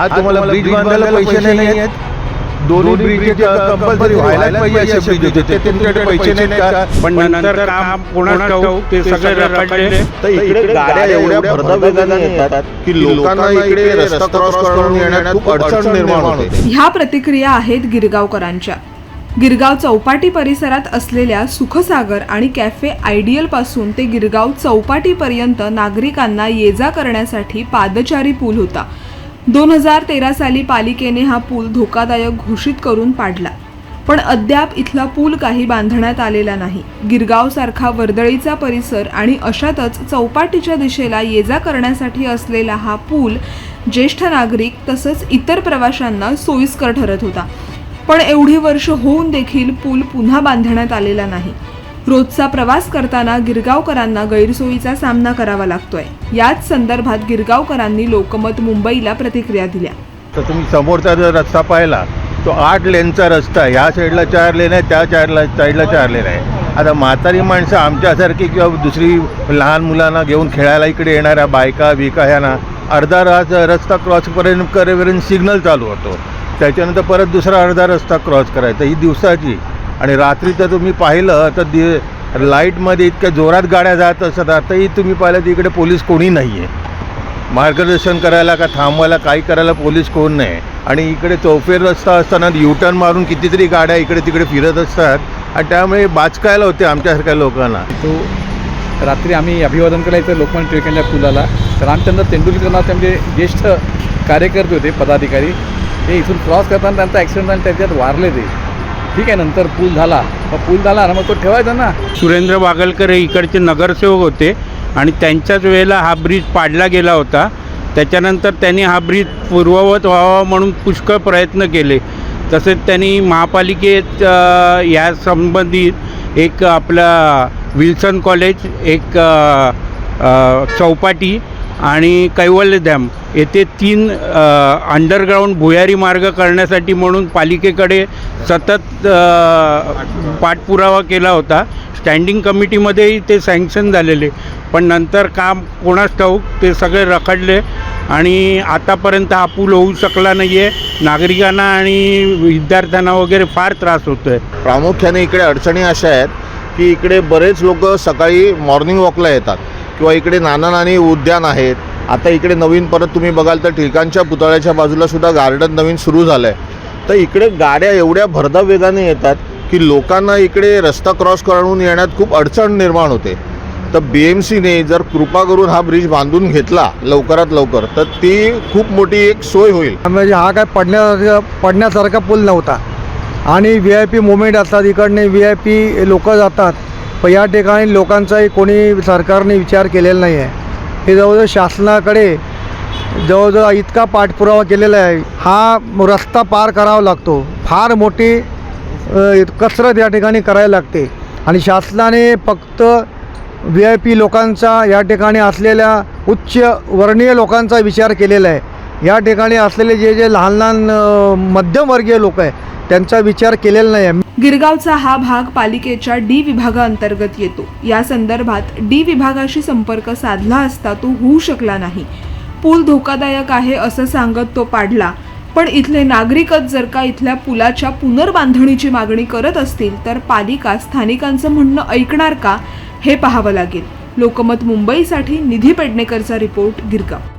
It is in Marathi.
आज तुम्हाला ब्रिज बांधायला पैसे नाही आहेत दोन्ही ब्रिज कंपल्सरी व्हायला पाहिजे असे ब्रिज होते ते तुमच्याकडे पैसे नाहीत का? पण नंतर काम ते सगळे रखडले. तर इकडे गाड्या एवढ्या भरधावेगाने येतात की लोकांना इकडे रस्ता क्रॉस करून येण्यात खूप अडचण निर्माण होते. ह्या प्रतिक्रिया आहेत गिरगावकरांच्या. गिरगाव चौपाटी परिसरात असलेल्या सुखसागर आणि कॅफे आयडियलपासून ते गिरगाव चौपाटी पर्यंत नागरिकांना ये जा करण्यासाठी पादचारी पूल होता. दोन हजार तेरा साली पालिकेने हा पूल धोकादायक घोषित करून पाडला. पण अद्याप इथला पूल काही बांधण्यात आलेला नाही. गिरगावसारखा वर्दळीचा परिसर आणि अशातच चौपाटीच्या दिशेला ये जा करण्यासाठी असलेला हा पूल ज्येष्ठ नागरिक तसंच इतर प्रवाशांना सोयीस्कर ठरत होता. पण एवढी वर्ष होऊन देखील पूल पुन्हा बांधण्यात आलेला नाही. रोजचा प्रवास करताना गिरगावकरांना गैरसोयीचा सामना करावा लागतोय. याच संदर्भात गिरगावकरांनी लोकमत मुंबईला प्रतिक्रिया दिल्या. तर तुम्ही समोरचा जर रस्ता पाहिला तो आठ लेनचा रस्ता आहे. ह्या साईडला चार लेन आहे त्या चारला साईडला चार लेन आहे आता म्हातारी माणसं आमच्यासारखी किंवा दुसरी लहान मुलांना घेऊन खेळायला इकडे येणाऱ्या बायका बिका ह्यांना अर्धा रास रस्ता क्रॉसपर्यंत करेपर्यंत सिग्नल चालू होतो. त्याच्यानंतर परत दुसरा अर्धा रस्ता क्रॉस करायचा. ही दिवसाची आणि रात्री तर तुम्ही पाहिलं तर दि लाईटमध्ये इतक्या जोरात गाड्या जात असतात आताही तुम्ही पाहिलं तर इकडे पोलीस कोणी नाही आहे मार्गदर्शन करायला का थांबवायला काही करायला पोलीस कोण नाही. आणि इकडे चौफेर रस्ता असताना युटर्न मारून कितीतरी गाड्या इकडे तिकडे फिरत असतात. आणि त्यामुळे बाचकायला होते आमच्यासारख्या लोकांना. तो रात्री आम्ही अभिवादन करायचं इथं लोकमान्य टिळकांच्या पुलाला. रामचंद्र तेंडुलकर नावाचे आमचे ज्येष्ठ कार्यकर्ते होते पदाधिकारी. ते इथून क्रॉस करताना त्यांचा ॲक्सिडेंट आणि त्याच्यात वारले ते. ठीक आहे नंतर पूल झाला. मग पूल झाला ना मग तो ठेवायचा ना. सुरेंद्र वागलकर हे इकडचे नगरसेवक होते आणि त्यांच्याच वेळेला हा ब्रिज पाडला गेला होता. त्याच्यानंतर त्यांनी हा ब्रिज पूर्ववत व्हावा म्हणून पुष्कळ प्रयत्न केले. तसेच त्यांनी महापालिकेत या संबंधित एक आपला विल्सन कॉलेज एक चौपाटी आणि कैवल्य डॅम. येथे तीन अंडरग्राऊंड भुयारी मार्ग करण्यासाठी म्हणून पालिकेकडे सतत पाठपुरावा केला होता. स्टँडिंग कमिटीमध्येही ते सँक्शन झालेले. पण नंतर काम कोणाच ठाऊक ते सगळे रखडले. आणि आतापर्यंत हा पूल होऊ शकला नाही आहे नागरिकांना आणि विद्यार्थ्यांना वगैरे फार त्रास होतो आहे प्रामुख्याने इकडे अडचणी अशा आहेत की इकडे बरेच लोक सकाळी मॉर्निंग वॉकला येतात. किंवा इकडे नाना नानी उद्यान आहेत. आता इकडे नवीन परत तुम्ही बघाल तर टिळकांच्या पुतळ्याच्या बाजूला सुद्धा गार्डन नवीन सुरू झालं आहे तर इकडे गाड्या एवढ्या भरधाव वेगाने येतात की लोकांना इकडे रस्ता क्रॉस करून येण्यात खूप अडचण निर्माण होते. तर बी एम सीने जर कृपा करून हा ब्रिज बांधून घेतला लवकरात लवकर तर ती खूप मोठी एक सोय होईल. म्हणजे हा काय पडण्यासारखा पडण्यासारखा पूल नव्हता. आणि व्ही आय पी मुवमेंट असतात इकडने व्ही आय पी लोक जातात. पण या ठिकाणी लोकांचाही कोणी सरकारने विचार केलेला नाही आहे. हे जवळजवळ शासनाकडे जवळजवळ इतका पाठपुरावा केलेला आहे. हा रस्ता पार करावा लागतो. फार मोठी कसरत या ठिकाणी करायला लागते. आणि शासनाने फक्त व्ही आय पी लोकांचा या ठिकाणी असलेल्या उच्च वर्णीय लोकांचा विचार केलेला आहे. या ठिकाणी असलेले जे जे लहान लहान मध्यमवर्गीय लोक आहे त्यांचा विचार केलेला नाही आहे. गिरगावचा हा भाग पालिकेच्या डी विभागाअंतर्गत येतो. या संदर्भात डी विभागाशी संपर्क साधला असता तो होऊ शकला नाही. पूल धोकादायक आहे असं सांगत तो पाडला. पण इथले नागरिकच जर का इथल्या पुलाच्या पुनर्बांधणीची मागणी करत असतील तर पालिका स्थानिकांचं म्हणणं ऐकणार का हे पाहावं लागेल. लोकमत मुंबईसाठी निधी पेडणेकरचा रिपोर्ट गिरगाव.